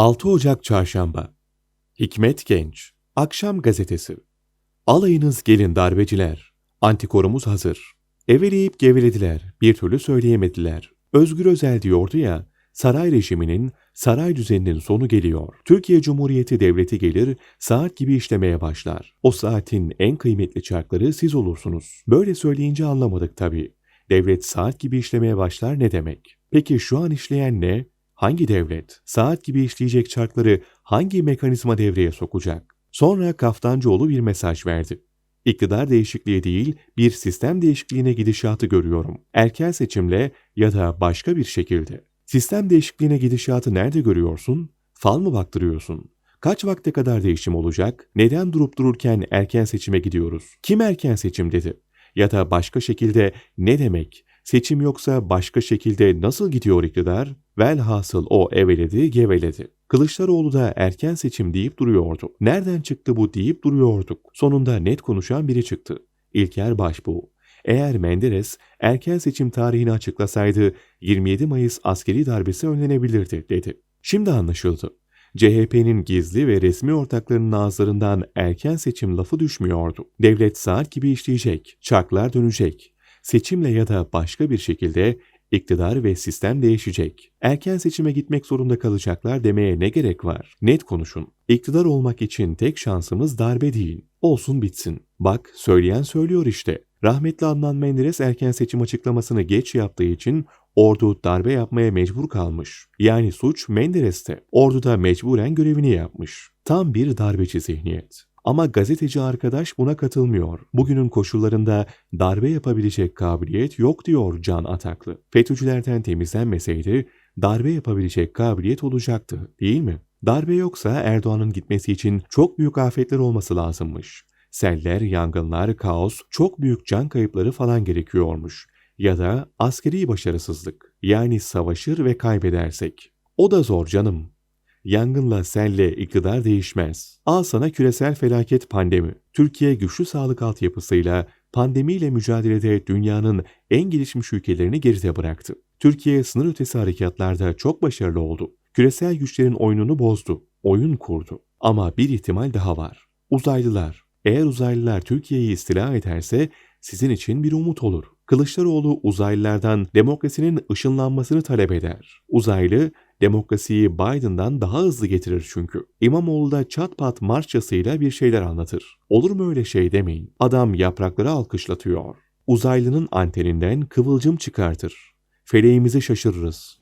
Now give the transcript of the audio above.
6 Ocak Çarşamba Hikmet Genç Akşam Gazetesi Alayınız gelin darbeciler. Antikorumuz hazır. Eveleyip gevelediler. Bir türlü söyleyemediler. Özgür Özel diyordu ya, saray rejiminin, saray düzeninin sonu geliyor. Türkiye Cumhuriyeti Devleti gelir, saat gibi işlemeye başlar. O saatin en kıymetli çarkları siz olursunuz. Böyle söyleyince anlamadık tabii. Devlet saat gibi işlemeye başlar ne demek? Peki şu an işleyen ne? Hangi devlet? Saat gibi işleyecek çarkları hangi mekanizma devreye sokacak? Sonra Kaftancıoğlu bir mesaj verdi. İktidar değişikliği değil, bir sistem değişikliğine gidişatı görüyorum. Erken seçimle ya da başka bir şekilde. Sistem değişikliğine gidişatı nerede görüyorsun? Fal mı baktırıyorsun? Kaç vakte kadar değişim olacak? Neden durup dururken erken seçime gidiyoruz? Kim erken seçim dedi? Ya da başka şekilde ne demek? Seçim yoksa başka şekilde nasıl gidiyor iktidar? Velhasıl o eveledi, geveledi. Kılıçdaroğlu da erken seçim deyip duruyordu. Nereden çıktı bu deyip duruyorduk. Sonunda net konuşan biri çıktı. İlker Başbuğ. Eğer Menderes erken seçim tarihini açıklasaydı 27 Mayıs askeri darbesi önlenebilirdi dedi. Şimdi anlaşıldı. CHP'nin gizli ve resmi ortaklarının ağızlarından erken seçim lafı düşmüyordu. Devlet saat gibi işleyecek, çarklar dönecek. Seçimle ya da başka bir şekilde iktidar ve sistem değişecek. Erken seçime gitmek zorunda kalacaklar demeye ne gerek var? Net konuşun. İktidar olmak için tek şansımız darbe değil. Olsun bitsin. Bak söyleyen söylüyor işte. Rahmetli Adnan Menderes erken seçim açıklamasını geç yaptığı için ordu darbe yapmaya mecbur kalmış. Yani suç Menderes'te. Ordu da mecburen görevini yapmış. Tam bir darbeci zihniyet. Ama gazeteci arkadaş buna katılmıyor. Bugünün koşullarında darbe yapabilecek kabiliyet yok diyor Can Ataklı. FETÖ'cülerden temizlenmeseydi darbe yapabilecek kabiliyet olacaktı değil mi? Darbe yoksa Erdoğan'ın gitmesi için çok büyük afetler olması lazımmış. Seller, yangınlar, kaos, çok büyük can kayıpları falan gerekiyormuş. Ya da askeri başarısızlık. Yani savaşır ve kaybedersek. O da zor canım. Yangınla, selle iktidar değişmez. Al sana küresel felaket pandemi. Türkiye güçlü sağlık altyapısıyla pandemiyle mücadelede dünyanın en gelişmiş ülkelerini geride bıraktı. Türkiye sınır ötesi harekatlarda çok başarılı oldu. Küresel güçlerin oyununu bozdu, oyun kurdu. Ama bir ihtimal daha var. Uzaylılar. Eğer uzaylılar Türkiye'yi istila ederse sizin için bir umut olur. Kılıçdaroğlu uzaylılardan demokrasinin ışınlanmasını talep eder. Uzaylı demokrasiyi Biden'dan daha hızlı getirir çünkü. İmamoğlu da çat pat marşçasıyla bir şeyler anlatır. Olur mu öyle şey demeyin. Adam yaprakları alkışlatıyor. Uzaylının anteninden kıvılcım çıkartır. Feleğimizi şaşırırız.